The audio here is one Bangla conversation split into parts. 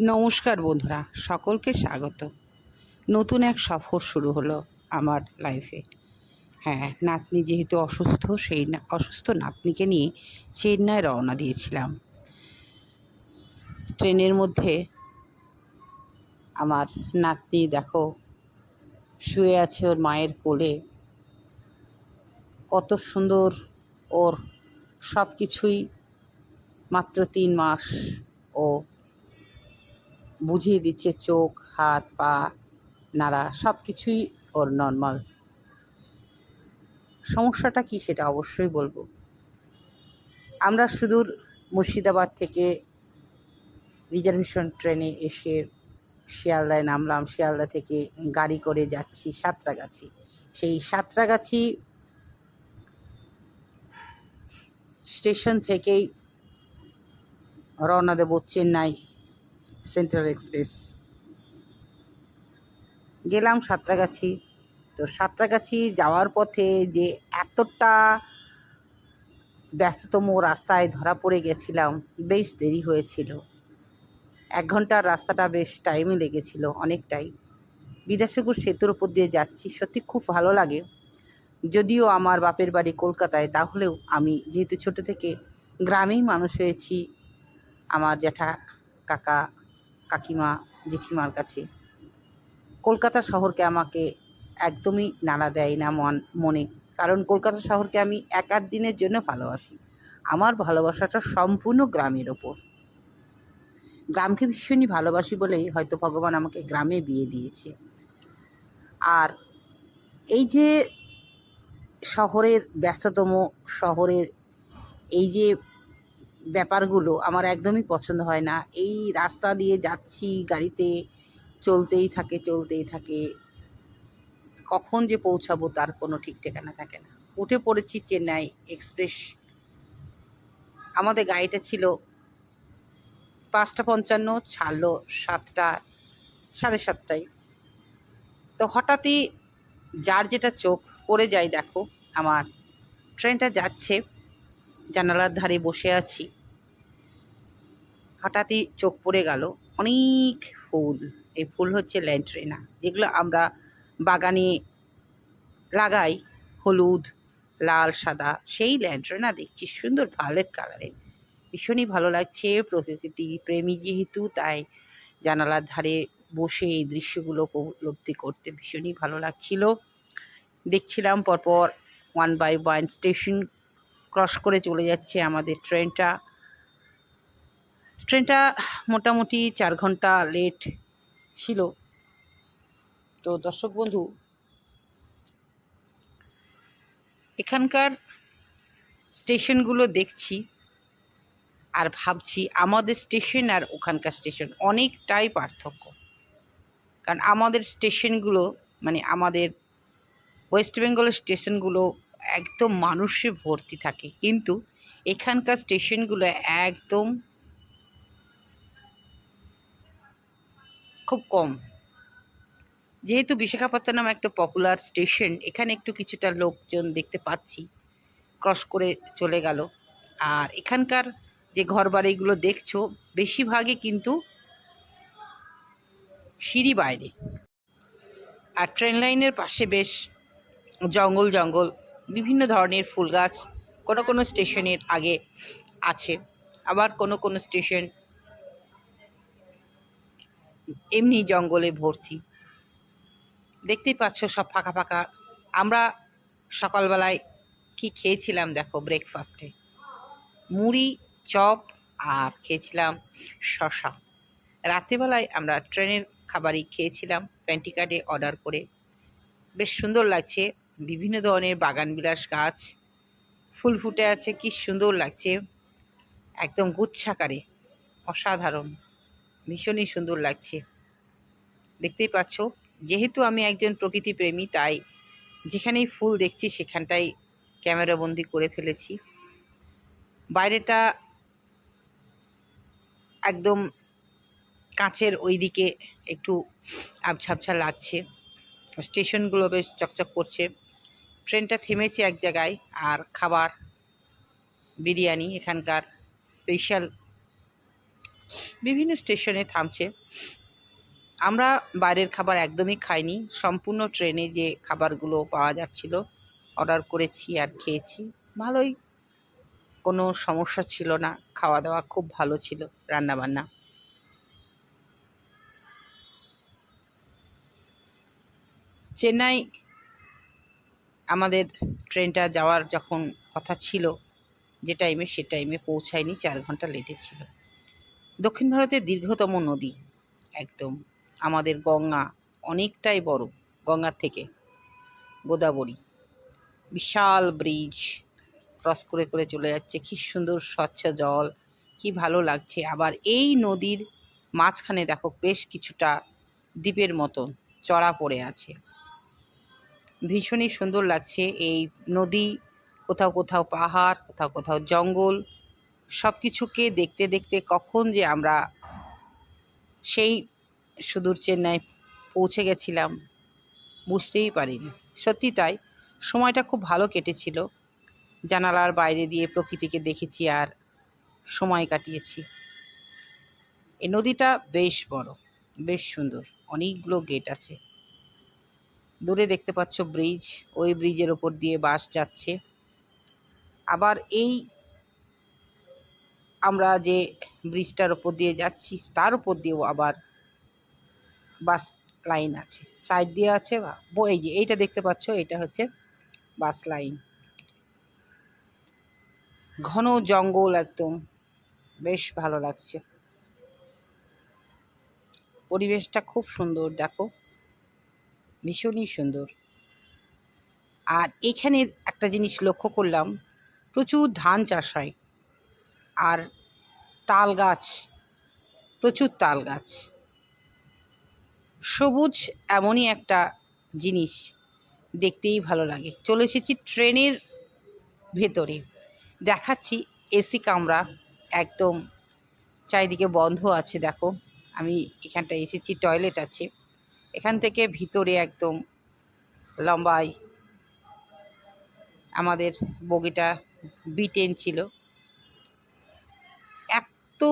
নমস্কার বন্ধুরা, সকলকে স্বাগত। নতুন এক সফর শুরু হলো আমার লাইফে হ্যাঁ নাতনি যেহেতু অসুস্থ, সেই অসুস্থ নাতনিকে নিয়ে চেন্নাই রওনা দিয়েছিলাম। ট্রেনের মধ্যে আমার নাতনি দেখো, শুয়ে আছে ওর মায়ের কোলে। কত সুন্দর ওর সব কিছুই মাত্র তিন মাস ও বুঝিয়ে দিচ্ছে চোখ, হাত, পা, নাড়া সব কিছুই ওর নর্মাল সমস্যাটা কি সেটা অবশ্যই বলব। আমরা সুদূর মুর্শিদাবাদ থেকে রিজার্ভেশন ট্রেনে এসে শিয়ালদায় নামলাম। শিয়ালদা থেকে গাড়ি করে যাচ্ছি সাঁতরাগাছি। সেই সাঁতরাগাছি স্টেশন থেকেই রওনা দেবো চেন্নাই। Central express. গেলাম সাঁতরাগাছি। তো সাঁতরাগাছি যাওয়ার পথে যে এতটা ব্যস্ততম রাস্তায় ধরা পড়ে গেছিলাম, বেশ দেরি হয়েছিল। এক ঘণ্টার রাস্তাটা বেশ টাইমে লেগেছিল অনেকটাই। বিদ্যাসাগর সেতুর উপর দিয়ে যাচ্ছি, সত্যি খুব ভালো লাগে। যদিও আমার বাপের বাড়ি কলকাতায়, তাহলেও আমি যেহেতু ছোট থেকে গ্রামেই মানুষ হয়েছি, আমার জ্যাঠা, কাকা কাকিমা, জেঠিমার কাছে। কলকাতা শহরকে আমাকে একদমই নাড়া দেয় না মন, মনে। কারণ কলকাতা শহরকে আমি এক আধ দিনের জন্য ভালোবাসি। আমার ভালোবাসাটা সম্পূর্ণ গ্রামের ওপর। গ্রামকে ভীষণই ভালোবাসি বলেই হয়তো ভগবান আমাকে গ্রামে বিয়ে দিয়েছে। আর এই যে শহরের ব্যস্ততম শহরের এই যে ব্যাপারগুলো আমার একদমই পছন্দ হয় না। এই রাস্তা দিয়ে যাচ্ছি গাড়িতে, চলতেই থাকে চলতেই থাকে। কখন যে পৌঁছাবো তার কোনো ঠিক ঠিকানা থাকে না। উঠে পড়েছি চেন্নাই এক্সপ্রেস। আমাদের গাড়িটা ছিল পাঁচটা পঞ্চান্ন, ছাড়লো সাতটা, সাড়ে সাতটায়। তো হঠাৎই যার যেটা চোখ পড়ে যায়, দেখো, আমার। ট্রেনটা যাচ্ছে, জানালার ধারে বসে আছি। হঠাৎই চোখ পড়ে গেল। অনেক ফুল। এই ফুল হচ্ছে ল্যান্ট্রেনা যেগুলো আমরা বাগানে লাগাই। হলুদ, লাল, সাদা, সেই ল্যান্ট্রেনা দেখছি, সুন্দর ভায়োলেট কালারের। ভীষণই ভালো লাগছে প্রকৃতি প্রেমী যেহেতু, তাই জানালার ধারে বসে এই দৃশ্যগুলো উপলব্ধি করতে ভীষণই ভালো লাগছিল। দেখছিলাম পরপর one by one station cross করে চলে যাচ্ছে আমাদের ট্রেনটা ট্রেনটা মোটামুটি চার ঘণ্টা লেট ছিল। তো দর্শক বন্ধু, এখানকার স্টেশনগুলো দেখছি আর ভাবছি আমাদের স্টেশন আর ওখানকার স্টেশন অনেকটাই পার্থক্য। কারণ আমাদের স্টেশনগুলো মানে আমাদের ওয়েস্ট বেঙ্গলের স্টেশনগুলো একদম মানুষে ভর্তি থাকে। কিন্তু এখানকার স্টেশনগুলো একদম খুব কম। যেহেতু বিশাখাপত্তনম একটা পপুলার স্টেশন এখানে একটু কিছুটা লোকজন দেখতে পাচ্ছি ক্রস করে চলে গেল। আর এখানকার যে ঘরবাড়িগুলো দেখছ, বেশিরভাগই কিন্তু সিঁড়ি বাইরে। আর ট্রেন লাইনের পাশে বেশ জঙ্গল জঙ্গল, বিভিন্ন ধরনের ফুল গাছ, কোনো কোনো স্টেশনের আগে আছে। আবার কোনো কোনো স্টেশন এমনি জঙ্গলে ভর্তি। দেখতেই পাচ্ছ সব ফাঁকা ফাঁকা। আমরা সকালবেলায় কি খেয়েছিলাম দেখো ব্রেকফাস্টে মুড়ি, চপ আর খেয়েছিলাম শশা রাত্রিবেলায় আমরা ট্রেনের খাবারই খেয়েছিলাম প্যান্টিকার্ডে অর্ডার করে। বেশ সুন্দর লাগছে, বিভিন্ন ধরনের বাগান বিলাস গাছ। ফুল ফুটে আছে, কি সুন্দর লাগছে। একদম গুচ্ছাকারে, অসাধারণ। ভীষণই সুন্দর লাগছে। দেখতেই পাচ্ছ, যেহেতু আমি একজন প্রকৃতি প্রেমী, তাই যেখানেই ফুল দেখছি, সেখানটাই ক্যামেরাবন্দি করে ফেলেছি। বাইরেটা একদম কাঁচের ওই দিকে একটু আবছা আবছা লাগছে। স্টেশনগুলো বেশ চকচক করছে। ট্রেনটা থেমেছে এক জায়গায়, আর খাবার, বিরিয়ানি, এখানকার স্পেশাল বিভিন্ন স্টেশনে থামছে। আমরা বাইরের খাবার একদমই খাইনি। সম্পূর্ণ ট্রেনে যে খাবারগুলো পাওয়া যাচ্ছিল, অর্ডার করেছি আর খেয়েছি। ভালোই, কোনো সমস্যা ছিল না। খাওয়া দাওয়া খুব ভালো ছিল, রান্নাবান্না। চেন্নাই আমাদের ট্রেনটা যাওয়ার যখন কথা ছিল, যে টাইমে সে টাইমে পৌঁছায়নি, চার ঘণ্টা লেটে ছিল। দক্ষিণ ভারতের দীর্ঘতম নদী, একদম আমাদের গঙ্গা অনেকটাই বড়, গঙ্গার থেকে গোদাবরী। বিশাল ব্রিজ ক্রস করে করে চলে যাচ্ছে। কী সুন্দর স্বচ্ছ জল, কি ভালো লাগছে। আবার এই নদীর মাঝখানে দেখো বেশ কিছুটা দ্বীপের মতন চড়া পড়ে আছে। ভীষণই সুন্দর লাগছে এই নদী। কোথাও কোথাও পাহাড়, কোথাও কোথাও জঙ্গল সব কিছুকে দেখতে দেখতে কখন যে আমরা সেই সুদূর চেন্নাই পৌঁছে গেছিলাম, বুঝতেই পারিনি। সত্যি তাই, সময়টা খুব ভালো কেটেছিল। জানালার বাইরে দিয়ে প্রকৃতিকে দেখেছি আর সময় কাটিয়েছি। এই নদীটা বেশ বড়, বেশ সুন্দর, অনেকগুলো গেট আছে। দূরে দেখতে পাচ্ছ ব্রিজ, ওই ব্রিজের ওপর দিয়ে বাস যাচ্ছে। আবার এই আমরা যে ব্রিজটার ওপর দিয়ে যাচ্ছি, তার উপর দিয়েও আবার বাস লাইন আছে। সাইড দিয়ে আছে বা এই যে এইটা দেখতে পাচ্ছ, এটা হচ্ছে বাস লাইন। ঘন জঙ্গল একদম, বেশ ভালো লাগছে। পরিবেশটা খুব সুন্দর, দেখো। ভীষণই সুন্দর। আর এখানে একটা জিনিস লক্ষ্য করলাম, প্রচুর ধান চাষ হয়। আর তাল গাছ, প্রচুর তাল গাছ। সবুজ এমনই একটা জিনিস দেখতেই ভালো লাগে। চলে এসেছি ট্রেনের ভেতরে। দেখাচ্ছি এসি কামরা একদম চারিদিকে বন্ধ আছে, দেখো। আমি এখানটা এসেছি, টয়লেট আছে। এখান থেকে ভিতরে একদম লম্বাই আমাদের বগিটা বিটেন ছিল। এত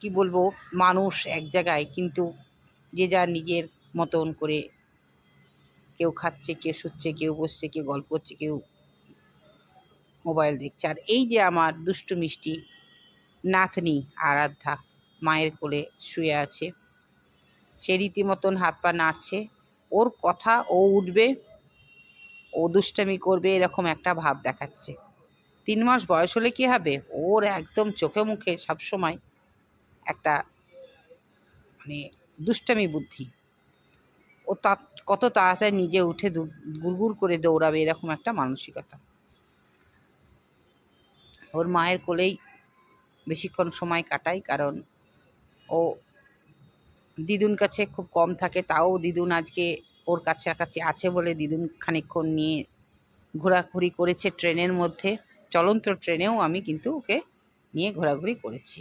কি বলব, মানুষ এক জায়গায়, কিন্তু যে যার নিজের মতন করে কেউ খাচ্ছে, কেউ শুচ্ছে, কেউ বসছে, কেউ গল্প করছে, কেউ মোবাইল দেখছে। আর এই যে আমার দুষ্টু মিষ্টি নাতনি আরাধ্যা মায়ের কোলে শুয়ে আছে, সে রীতিমতন হাত পা নাড়ছে, ওর কথা ও উঠবে, ও দুষ্টামি করবে, এরকম একটা ভাব দেখাচ্ছে। তিন মাস বয়স হলে কী হবে? ওর একদম চোখে মুখে সবসময় একটা মানে দুষ্টামি বুদ্ধি। ও তা কত তাড়াতাড়ি নিজে উঠে গুড়গুড় করে দৌড়াবে এরকম একটা মানসিকতা। ওর মায়ের কোলেই বেশিক্ষণ সময় কাটাই কারণ ও দিদুন কাছে খুব কম থাকে। তাও দিদুন আজকে ওর কাছাকাছি আছে বলে দিদুন খানিকক্ষণ নিয়ে ঘোরাঘুরি করেছে ট্রেনের মধ্যে। চলন্ত ট্রেনেও আমি কিন্তু ওকে নিয়ে ঘোরাঘুরি করেছি।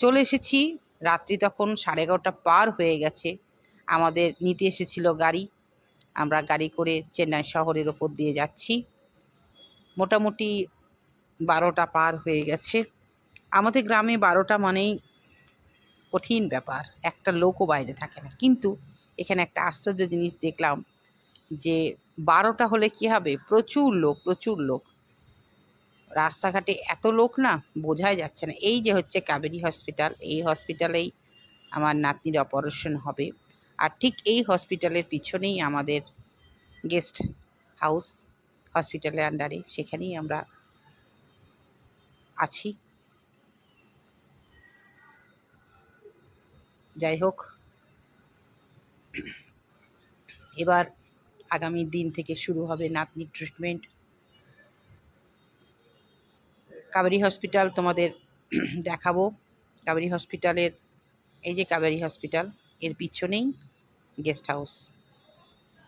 চলে এসেছি, রাত্রি তখন সাড়ে এগারোটা পার হয়ে গেছে। আমাদের নিতে এসেছিল গাড়ি। আমরা গাড়ি করে চেন্নাই শহরের ওপর দিয়ে যাচ্ছি। মোটামুটি বারোটা পার হয়ে গেছে। আমাদের গ্রামে বারোটা মানেই কঠিন ব্যাপার, একটা লোকও বাইরে থাকে না। কিন্তু এখানে একটা আশ্চর্য জিনিস দেখলাম যে বারোটা হলে কি হবে? প্রচুর লোক প্রচুর লোক। রাস্তাঘাটে এত লোক না, বোঝাই যাচ্ছে না। এই যে হচ্ছে কাবেরী হসপিটাল, এই হসপিটালেই আমার নাতনির অপারেশন হবে। আর ঠিক এই হসপিটালের পিছনেই আমাদের গেস্ট হাউস হসপিটালের আন্ডারে, সেখানেই আমরা আছি। যাই হোক, এবার আগামী দিন থেকে শুরু হবে নাতনির ট্রিটমেন্ট কাবেরী হসপিটাল তোমাদের দেখাবো। কাবেরী হসপিটালের, এই যে কাবেরী হসপিটাল, এর পিছনেই গেস্ট হাউস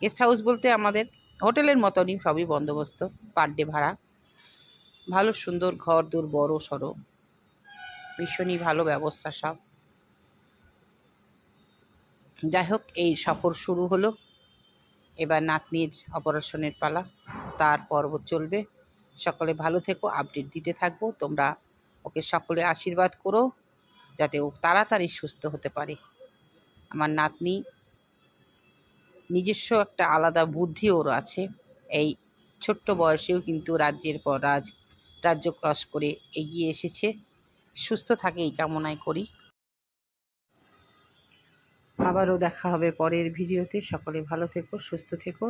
গেস্ট হাউস বলতে আমাদের হোটেলের মতনই সবই বন্দোবস্ত পার ডে ভাড়া। ভালো, সুন্দর ঘর, দূর, বড়, সড়ো। ভীষণই ভালো ব্যবস্থা সব। যাই হোক, এই সফর শুরু হলো। এবার নাতনির অপারেশনের পালা, তার পর্ব চলবে। সকলে ভালো থেকো আপডেট দিতে থাকব। তোমরা ওকে সকলে আশীর্বাদ করো, যাতে ও তাড়াতাড়ি সুস্থ হতে পারে। আমার নাতনি নিজস্ব একটা আলাদা বুদ্ধি ওর আছে। এই ছোট্ট বয়সেও কিন্তু রাজ্যের পর রাজ, রাজ্য ক্রস করে এগিয়ে এসেছে। সুস্থ থাকে এই কামনাই করি। আবারও দেখা হবে পরের ভিডিওতে। সকলে ভালো থেকো, সুস্থ থেকো।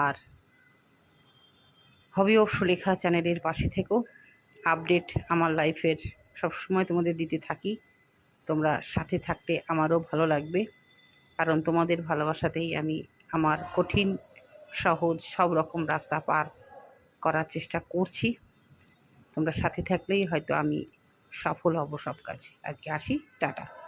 আর হবি অফ সুলেখা চ্যানেলের পাশে থেকো। আপডেট আমার লাইফের সব সময় তোমাদের দিতে থাকি। তোমরা সাথে থাকলে আমারও ভালো লাগবে। কারণ তোমাদের ভালোবাসাতেই আমি আমার কঠিন, সহজ, সব রকম রাস্তা পার করার চেষ্টা করছি। তোমরা সাথে থাকলেই হয়তো আমি সফল হব সব কাজে। আজকে আসি, টাটা।